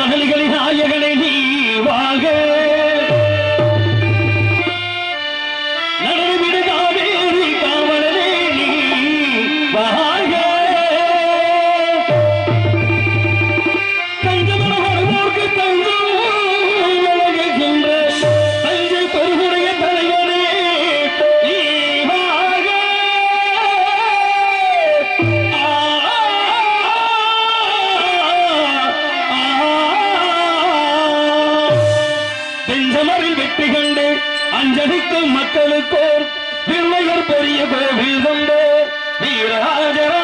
கடல்களின் நாயகனை அஞ்சலிக்கும் மக்களுக்கோர் பிள்ளையர் பெரிய கோவில் கொண்டு வீரராஜராஜ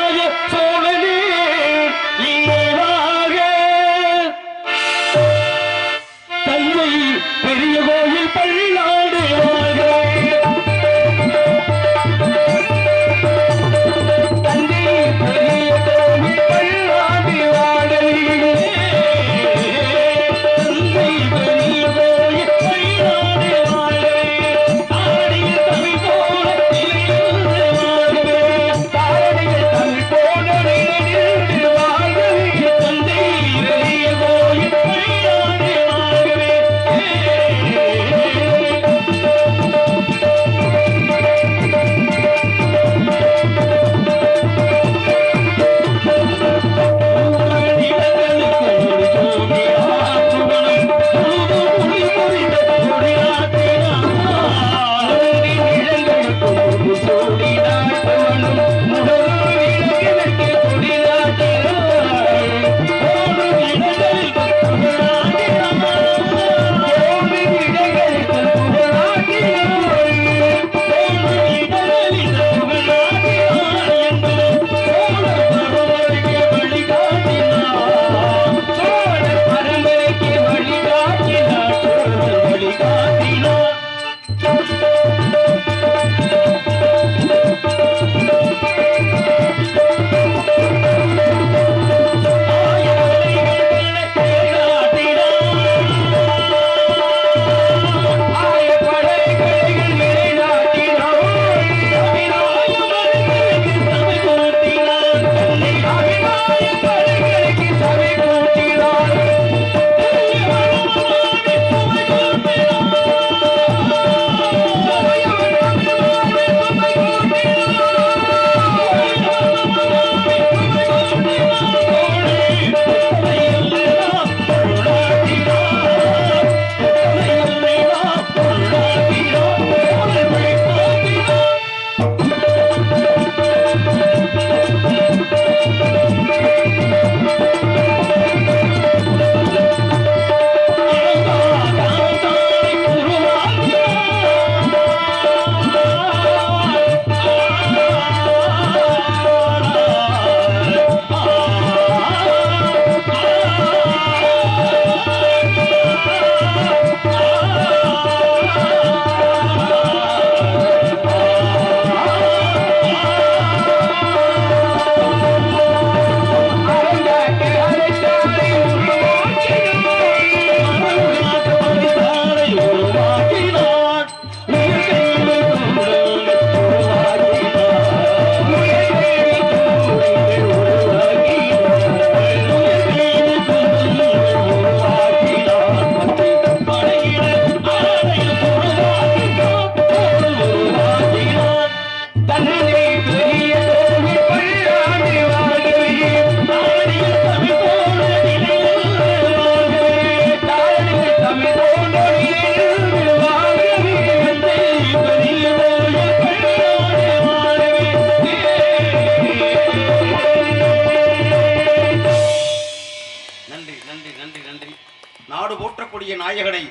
நாயகனை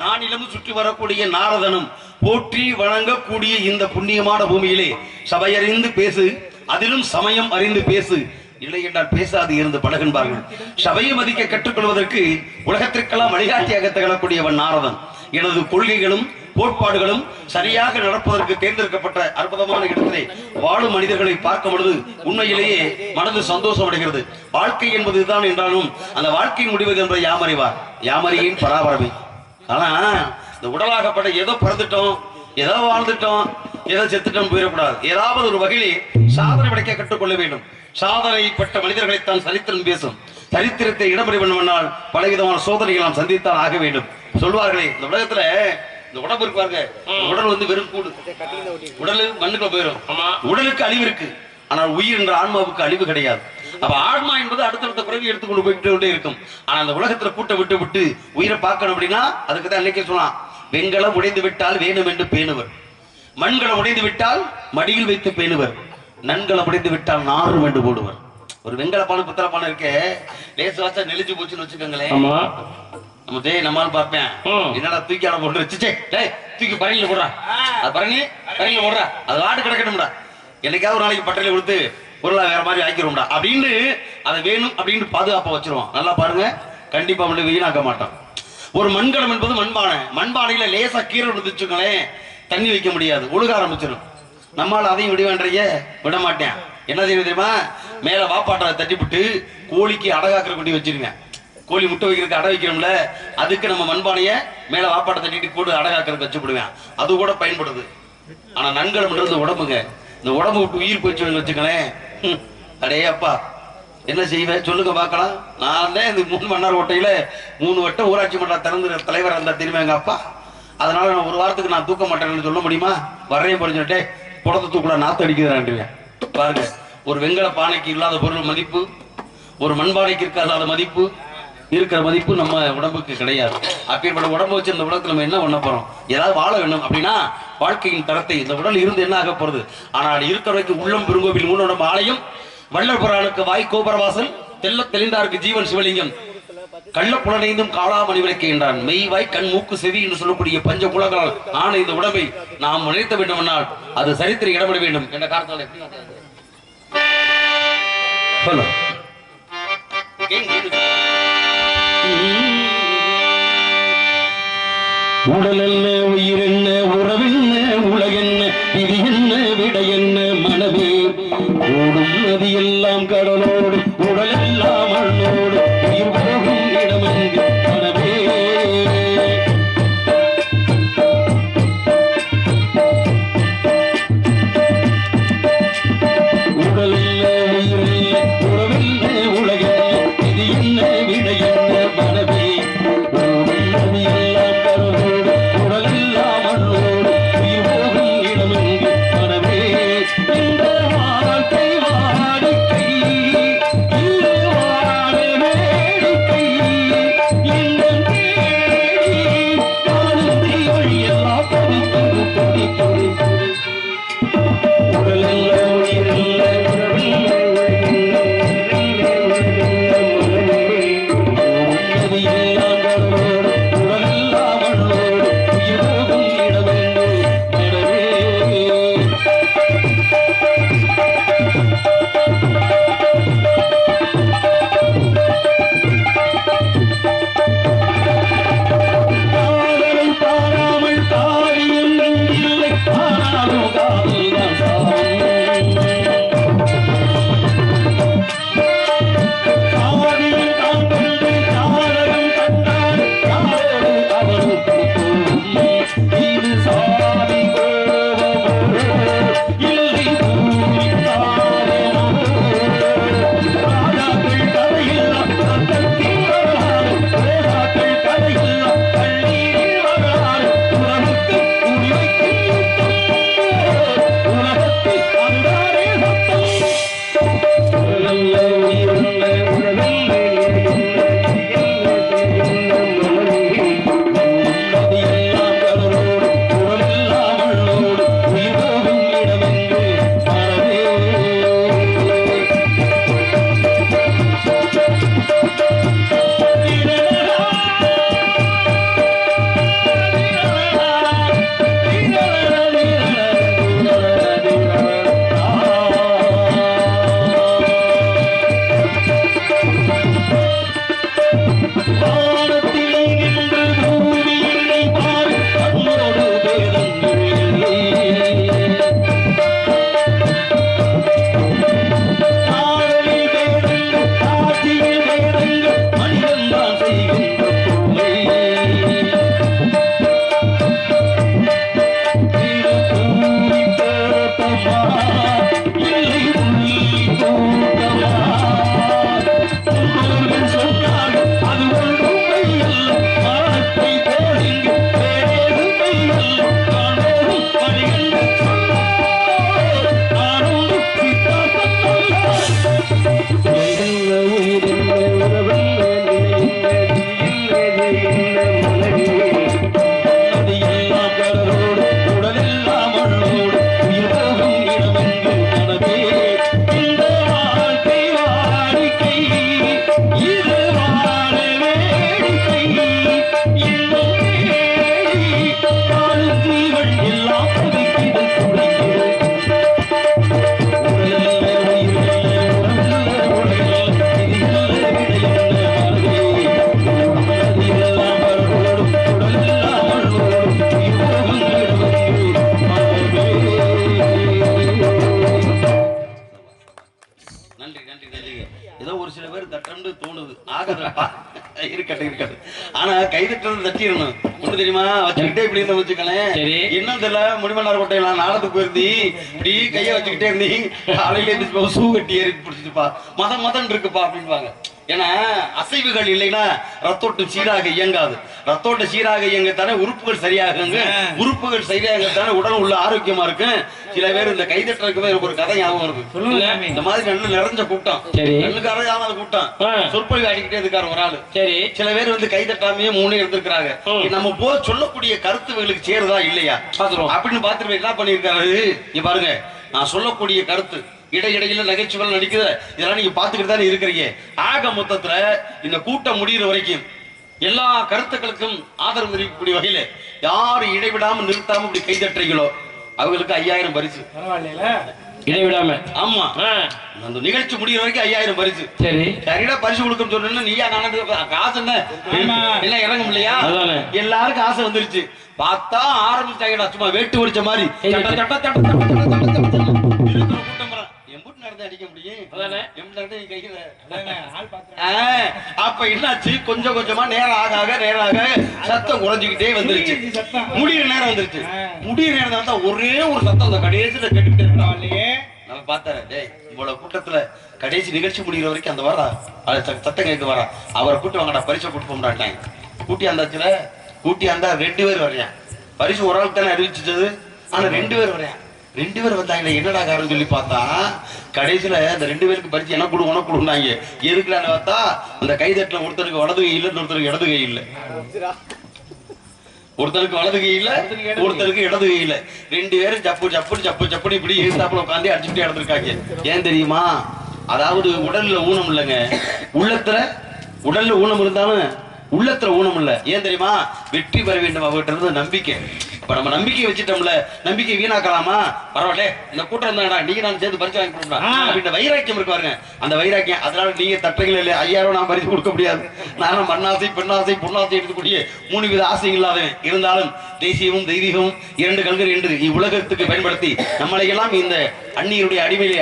நானிலம் சுற்றி வரக்கூடிய நாரதனும் போற்றி வணங்கக்கூடிய இந்த புண்ணியமான பூமியிலே சபையறிந்து பேசு அதிலும் சமயம் அறிந்து பேசு. இல்லை என்றால் பேசாது இருந்து பழகின்பார்கள். சபையை மதிக்க கற்றுக்கொள்வதற்கு உலகத்திற்கெல்லாம் வழிகாட்டியாக திகழக்கூடியவன் நாரதன். எனது கொள்கைகளும் கோட்பாடுகளும் சரியாக நடப்பதற்கு தேர்ந்தெடுக்கப்பட்ட அற்புதமான இடத்திலே வாழும் மனிதர்களை பார்க்கும் பொழுது உண்மையிலேயே மனது சந்தோஷம் அடைகிறது வாழ்க்கை என்பது இதுதான் என்றாலும் அந்த வாழ்க்கை முடிவது என்பதை யாமறிவார் யாமறியின் பராபரமே. ஆனா இந்த உடலாகப்பட்ட ஏதோ பிறந்துட்டோம் ஏதோ வாழ்ந்துட்டோம் ஏதோ செத்துட்டோம் போயிடக்கூடாது. ஏதாவது ஒரு வகையிலே சாதனை படைக்க கற்றுக்கொள்ள வேண்டும். சாதனை பெற்ற மனிதர்களைத்தான் சரித்திரம் பேசும். சரித்திரத்தை இடம்பெற வேண்டுமென்றால் பலவிதமான சோதனைகள் நாம் சந்தித்தால் ஆக வேண்டும். சொல்வார்களே இந்த உலகத்துல இந்த உடம்பு இருக்கு பாருங்க. உடல் வந்து வெறும் கூடு. உடல் மண்ணுக்குள்ள போயிடும் ஆமா. உடலுக்கு அழிவு இருக்கு. ஆனால் உயிர் என்ற ஆன்மாவுக்கு அழிவு கிடையாது. அப்ப ஆன்மா என்பது அடுத்தடுத்த பிறவி எடுத்துக்கொண்டு போய்கிட்டு கொண்டே இருக்கும். ஆனா அந்த உலகத்துல கூட்ட விட்டு விட்டு உயிரை பார்க்கணும் அப்படின்னா அதுக்கு தான் அன்னைக்கே சொன்னான் வெண்கலம் உடைந்து விட்டால் வேணும் என்று பேணுவர். மண்கலம் உடைந்து விட்டால் மடியில் வைத்து பேணுவர். நன்கலம் உடைந்து விட்டால் நாரும் என்று போடுவர். ஒரு வெண்கல பானை புத்தர பானை இருக்கே. லேசு வாச்சா நெளிஞ்சு போச்சுன்னு வச்சுக்கோங்களேன். நம்ம டேய் நம்மால் பார்ப்பேன். என்னடா தூக்கி ஆட போட்டு வச்சுச்சே டேய் தூக்கி பரணியில போடுறா. அது பரணி பரணியில போடுறா. அது வாட்டு கிடக்கணும்டா. என்னைக்காவது ஒரு நாளைக்கு பட்டறையில கொடுத்து பொருளா வேற மாதிரி ஆக்கிரும்டா அப்படின்னு அதை வேணும் அப்படின்னு பாதுகாப்பா வச்சிருவோம். நல்லா பாருங்க. கண்டிப்பா வந்து வீணாக்க மாட்டோம். ஒரு மண்கலம் என்பது மண்பானை. மண்பானையில லேசா கீரை விழுந்துச்சுங்களேன் தண்ணி வைக்க முடியாது. ஒழுக ஆரம்பிச்சிடும் நம்மால அதையும் விட வேண்டிய விட மாட்டேன் என்ன செய்ய தெரியுமா? மேல வாப்பாட்டை தட்டிவிட்டு கோழிக்கு அடகாக்கிற கொண்டு வச்சிருவேன் கோழி முட்டை வைக்கிறதுக்கு அடை வைக்கிறோம்ல அதுக்கு நம்ம மண்பானைய மேல வாப்பாட்டை தட்டிட்டு போட்டு அடகாக்கிறதுக்கு வச்சுப்படுவேன். அது கூட பயன்படுது. ஆனா நன்கலம்ன்றது உடம்புங்க. இந்த உடம்பு விட்டு உயிர் போச்சு வச்சுக்கலேன் அடே அப்பா என்ன செய்வேன் சொல்லுங்க பார்க்கலாம். நான் தான் இந்த மூணு மன்னார் ஓட்டையில மூணு வட்டம் ஊராட்சி மன்ற திறந்து தலைவர் இருந்தா தெரியுமா எங்க அப்பா? அதனால நான் ஒரு வாரத்துக்கு நான் தூக்க மாட்டேன்னு சொல்ல முடியுமா? வரையும் படிச்சுட்டே புடத்தை தூக்கல நாத்து அடிக்கிறான்டுவேன் பாருங்க ஒரு வெங்கல பானைக்கு இல்லாத பொருள் மதிப்பு ஒரு மண்பானைக்கு இருக்காத மதிப்பு இருக்கிற மதிப்பு நம்ம உடம்புக்கு கிடையாது. அப்பேற்பட்ட உடம்பு வச்சு இந்த உலகத்தில் நம்ம என்ன பண்ண போறோம்? ஏதாவது வாழ வேண்டும். அப்படின்னா வாழ்க்கையின் தரத்தை இந்த உடல் இருந்து என்ன ஆக போறது? ஆனால் இருக்கிற வரைக்கும் உள்ளம் பெருங்கோவில் உன்னோட ஆலயம் வள்ளல் புராணுக்கு வாய் கோபரவாசல் தெல்ல தெளிந்தாருக்கு ஜீவன் சிவலிங்கம். கள்ள புலனைந்தும் காளாமணி விளக்குகின்றான். மெய் வாய் கண் மூக்கு செவி என்று சொல்லக்கூடிய பஞ்ச குலங்களால் ஆன இந்த உடம்பை நாம் நினைத்த வேண்டுமென்றால் அது சரித்திர இடம்பெற வேண்டும். என்ற காரணத்தால் எப்படி உடல் என்ன உயிர் என்ன உறவென்ன உலகென்ன விதி என்ன விடை என்ன மனது ஓடும் நதி எல்லாம் கடலோடு உடல் எல்லாம் ஒரு சில பேர் தட்டம்னு தோணுது. ஆகாதப்பா. இருக்கட்டும் இருக்கட்டும். ஆனா கை தட்டுறது தட்டிடணும் ஒண்ணு தெரியுமா? வச்சுக்கிட்டே இப்படி இருந்த வச்சுக்கலேன் இன்னும் தெரியல. முடிமன்னார் கோட்டை நான் நாளத்துக்கு போயிருந்தி. இப்படி கையை வச்சுக்கிட்டே இருந்தீங்க காலையில எழுந்திரிச்சு சூ கட்டி ஏறி பிடிச்சிட்டுப்பா மதம் மதம் இருக்குப்பா அப்படின்பாங்க ஏன்னா அசைவுகள் இல்லைன்னா ரத்தோட்டம் சீராக இயங்காது. ரத்தோட்டம் சீராக இயங்கத்தானே உறுப்புகள் சரியாகுங்க. உறுப்புகள் சரியாகத்தானே உடல் உள்ள ஆரோக்கியமா இருக்கு. சில பேர் இந்த கைதட்டுறதுக்குமே எனக்கு ஒரு கதை ஞாபகம் இருக்கு. இந்த மாதிரி நல்ல நிறைஞ்ச கூட்டம். சரி. நல்ல இல்லாத கூட்டம். சொற்பொழிவு அடிக்கிட்டே இருக்காரு ஒரு ஆளு. சரி. சில பேர் வந்து கை தட்டாமையே மூணு இருந்திருக்கிறாங்க. நம்ம போ சொல்லக்கூடிய கருத்து இவங்களுக்கு சேருதா இல்லையா. அப்படின்னு பார்த்துட்டு என்ன பண்ணிருக்காரு இங்க பாருங்க. நான் சொல்லக்கூடிய கருத்து. இடையிடையில நகைச்சுவை நடிக்குது இதெல்லாம் நீங்க பாத்துக்கிட்டு தானே இருக்கிறீங்க ஆக மொத்தத்துல இந்த கூட்டம் முடியிற வரைக்கும் எல்லா கருத்துக்களுக்கும் ஆதரவு இருக்கக்கூடிய வகையில யாரு இடைவிடாம நிறுத்தாம இப்படி கை தட்டுறீங்களோ அவங்களுக்கு ஐயாயிரம் பரிசு இடைவிடாம ஆமா அந்த நிகழ்ச்சி முடியிற வரைக்கும் ஐயாயிரம் பரிசு சரி சரிடா பரிசு கொடுக்கணும் சொன்னா நீயா நானே காசு என்ன. எல்லாம் இறங்கும் இல்லையா அதானே. எல்லாருக்கும் ஆசை வந்துருச்சு பார்த்தா ஆரம்பிச்சாங்கடா சும்மா வேட்டு ஒடிச்ச மாதிரி அடிக்க முடியும். நீ கையில அப்ப என்னாச்சு? கொஞ்சம் கொஞ்சமா நேரம் ஆக ஆக நேரம் ஆக சத்தம் குறைஞ்சுக்கிட்டே வந்துருச்சு. முடியிற நேரம் வந்துருச்சு. ஆ. முடியிற நேரம் வந்தா ஒரே ஒரு சத்தம் அந்த கடைசியில கேட்டுக்கிட்டே இருக்கா நம்ம பார்த்தாரு டேய் இவ்வளவு கூட்டத்துல கடைசி நிகழ்ச்சி முடிகிற வரைக்கும் அந்த வரா? அது சத்தம் கேட்க வரா? அவரை கூட்டி வாங்கடா பரிசை கொடுப்போம்டாட்டாங்க கூட்டி அந்தாச்சுல கூட்டி அந்த ரெண்டு பேர் வரையான் பரிசு ஒரு ஆளுக்கு தானே அறிவிச்சது ஆனா ரெண்டு பேர் வரையான் ரெண்டு பேர் வந்தாங்க. என்னடா காரணம் சொல்லி பார்த்தா கடைசியில அந்த ரெண்டு பேருக்கு பறிச்சு என்ன கொடு உனக்கு கொடுந்தாங்க எதுக்குலான்னு பார்த்தா அந்த கைதட்டில் ஒருத்தருக்கு வலது கை இல்லை ஒருத்தருக்கு இடது கை இல்லை. ஒருத்தருக்கு வலது கை இல்லை ஒருத்தருக்கு இடது கை இல்லை. ரெண்டு பேரும் ஜப்பு ஜப்பு ஜப்பு ஜப்புன்னு இப்படி எழுத்தாப்புல உட்காந்து அடிச்சுட்டு இடந்திருக்காங்க ஏன் தெரியுமா? அதாவது உடல்ல ஊனம் இல்லைங்க. உள்ளத்துல உடல்ல ஊனம் இருந்தாலும் உள்ளத்துல ஊனம் இல்லை. ஏன் தெரியுமா? வெற்றி பெற வேண்டும் அவர்கிட்ட இருந்து நம்பிக்கை. இப்ப நம்ம நம்பிக்கை வச்சுட்டோம்ல நம்பிக்கை வீணாக்கலாமா? பரவாயில்ல இந்த கூட்டம் தான்டா நீங்க நான் சேர்ந்து பரிசு வாங்கி கொடுக்கலாம். அப்படின்ற வைராக்கியம் இருக்கு பாருங்க. அந்த வைராக்கியம் அதனால நீங்க தட்டுறீங்களா இல்லையா? ஐயாயிரம் நான் பரிசு கொடுக்க முடியாது. நானும் மண்ணாசை பெண்ணாசை பொன்னாசை எடுக்கக்கூடிய மூணு வித ஆசை இல்லாதவன். இருந்தாலும் தேசியமும் தெய்வீகமும் இரண்டு கல்கள் என்று இவ்வுலகத்துக்கு பயன்படுத்தி நம்மளை எல்லாம் இந்த அந்நியருடைய அடிமையிலே